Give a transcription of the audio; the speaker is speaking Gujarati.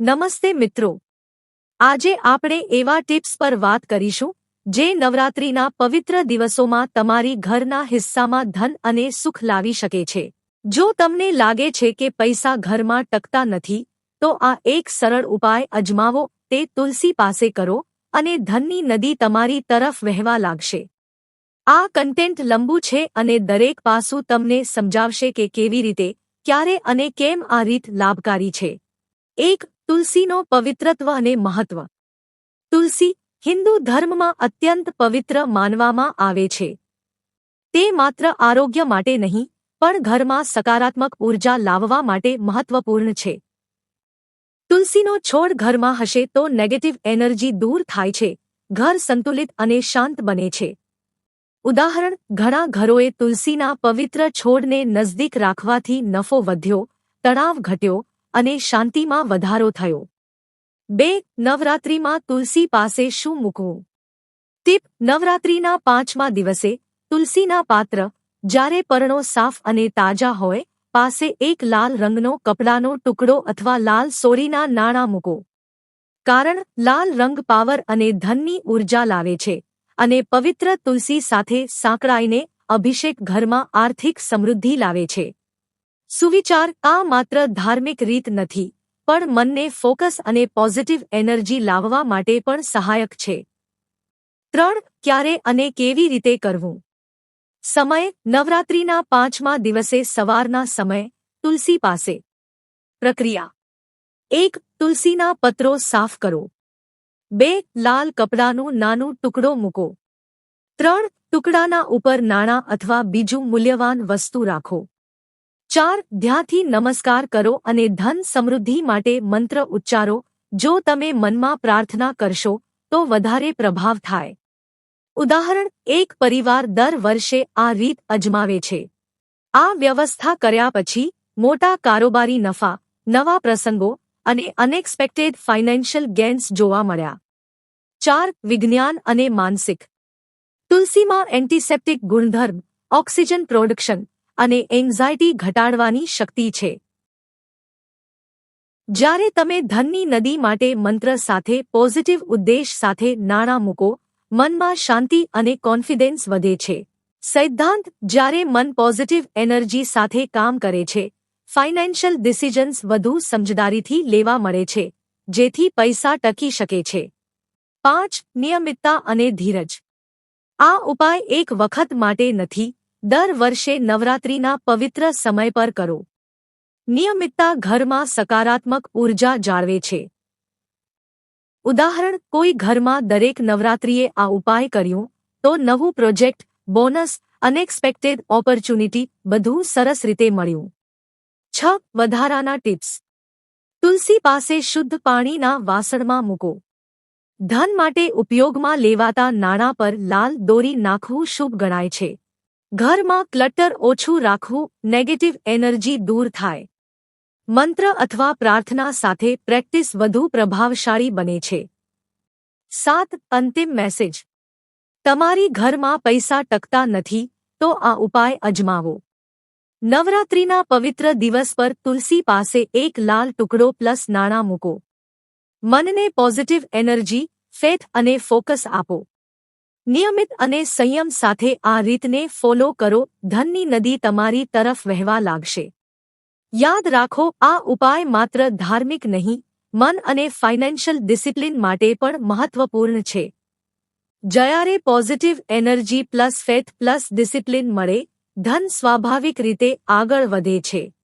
નમસ્તે મિત્રો. આજે આપણે એવા ટિપ્સ પર વાત કરીશું, જે નવરાત્રિના પવિત્ર દિવસોમાં તમારી ઘરના હિસ્સામાં ધન અને સુખ લાવી શકે છે. જો તમને લાગે છે કે પૈસા ઘરમાં ટકતા નથી, તો આ એક સરળ ઉપાય અજમાવો, તે તુલસી પાસે કરો અને ધનની નદી તમારી તરફ વહેવા લાગશે. આ કન્ટેન્ટ લંબુ છે અને દરેક પાસું તમને સમજાવશે કે કેવી રીતે, ક્યારે અને કેમ આ રીત લાભકારી છે. એક તુલસીનો પવિત્રત્વ અને મહત્વ. તુલસી હિન્દુ ધર્મમાં અત્યંત પવિત્ર માનવામાં આવે છે. તે માત્ર આરોગ્ય માટે નહીં, પણ ઘરમાં સકારાત્મક ઊર્જા લાવવા માટે મહત્વપૂર્ણ છે. તુલસીનો છોડ ઘરમાં હશે તો નેગેટિવ એનર્જી દૂર થાય છે, ઘર સંતુલિત અને શાંત બને છે. ઉદાહરણ, ઘણા ઘરોએ તુલસીના પવિત્ર છોડને નજદીક રાખવાથી નફો વધ્યો, તણાવ ઘટ્યો અને શાંતિમાં વધારો થયો. બે, નવરાત્રિમાં તુલસી પાસે શું મૂકવું? ટીપ નવરાત્રિના પાંચમા દિવસે તુલસીના પાત્ર, જ્યારે પરણો સાફ અને તાજા હોય, પાસે એક લાલ રંગનો કપડાનો ટુકડો અથવા લાલ સોરીના નાણાં મૂકો. કારણ, લાલ રંગ પાવર અને ધનની ઊર્જા લાવે છે, અને પવિત્ર તુલસી સાથે સાંકળાઈને અભિષેક ઘરમાં આર્થિક સમૃદ્ધિ લાવે છે. સુવિચાર આ માત્ર ધાર્મિક રીત નથી, પણ મનને ફોકસ અને પોઝિટિવ એનર્જી લાવવા માટે પણ સહાયક છે. ત્રણ, ક્યારે અને કેવી રીતે કરવું? સમય, નવરાત્રિના પાંચમા દિવસે સવારના સમય, તુલસી પાસે. પ્રક્રિયા. એક, તુલસીના પત્રો સાફ કરો. બે, લાલ કપડાનું નાનું ટુકડો મૂકો. ત્રણ, ટુકડાના ઉપર નાણાં અથવા બીજું મૂલ્યવાન વસ્તુ રાખો. ચાર ધ્યાથી નમસ્કાર કરો અને ધન સમૃદ્ધિ માટે મંત્ર ઉચ્ચારો. જો તમે મનમાં પ્રાર્થના કરશો, તો વધારે પ્રભાવ થાય. ઉદાહરણ, એક પરિવાર દર વર્ષે આ રીત અજમાવે છે. આ વ્યવસ્થા કર્યા પછી, મોટા કારોબારી નફા, નવા પ્રસંગો અને અનએક્સપેક્ટેડ ફાઇનાન્શિયલ ગેન્સ જોવા મળ્યા. ચાર, વિજ્ઞાન અને માનસિક. તુલસીમાં એન્ટિસેપ્ટિક ગુણધર્મ ઓક્સિજન પ્રોડક્શન અને એન્ઝાયટી ઘટાડવાની શક્તિ છે. જ્યારે તમે ધનની નદી માટે મંત્ર સાથે, પોઝિટિવ ઉદ્દેશ સાથે નાણાં મૂકો, મનમાં શાંતિ અને કોન્ફિડન્સ વધે છે. સૈદ્ધાંત, જ્યારે મન પોઝિટિવ એનર્જી સાથે કામ કરે છે, ફાઇનાન્શિયલ ડિસિઝન્સ વધુ સમજદારીથી લેવા મળે છે, જેથી પૈસા ટકી શકે છે. પાંચ, નિયમિતતા અને ધીરજ. આ ઉપાય એક વખત માટે નથી દર વર્ષે નવરાત્રિના પવિત્ર સમય પર કરો. નિયમિતતા ઘરમાં સકારાત્મક ઊર્જા જાળવે છે. ઉદાહરણ, કોઈ ઘરમાં દરેક નવરાત્રિએ આ ઉપાય કર્યું, તો નવું પ્રોજેક્ટ, બોનસ, અનએક્સપેક્ટેડ ઓપોર્ચ્યુનિટી બધું સરસ રીતે મળ્યું. છ, વધારાના ટિપ્સ. તુલસી પાસે શુદ્ધ પાણીના વાસણમાં મૂકો. ધન માટે ઉપયોગમાં લેવાતા નાણાં પર લાલ દોરી નાખવું શુભ ગણાય છે. ઘરમાં ક્લટર ઓછું રાખવું નેગેટિવ એનર્જી દૂર થાય. મંત્ર અથવા પ્રાર્થના સાથે પ્રેક્ટિસ વધુ પ્રભાવશાળી બને છે. સાત, અંતિમ મેસેજ તમારી ઘરમાં પૈસા ટકતા નથી, તો આ ઉપાય અજમાવો. નવરાત્રિના પવિત્ર દિવસ પર તુલસી પાસે એક લાલ ટુકડો પ્લસ નાણાં મૂકો. મનને પોઝિટિવ એનર્જી ફેથ અને ફોકસ આપો. નિયમિત અને સંયમ સાથે આ રીતને ફોલો કરો. ધનની નદી તમારી તરફ વહેવા લાગશે. યાદ રાખો, આ ઉપાય માત્ર ધાર્મિક નહીં, મન અને ફાઇનાન્શિયલ ડિસિપ્લિન માટે પણ મહત્વપૂર્ણ છે. જયારે positive energy plus faith plus discipline મળે, ધન સ્વાભાવિક રીતે આગળ વધે છે.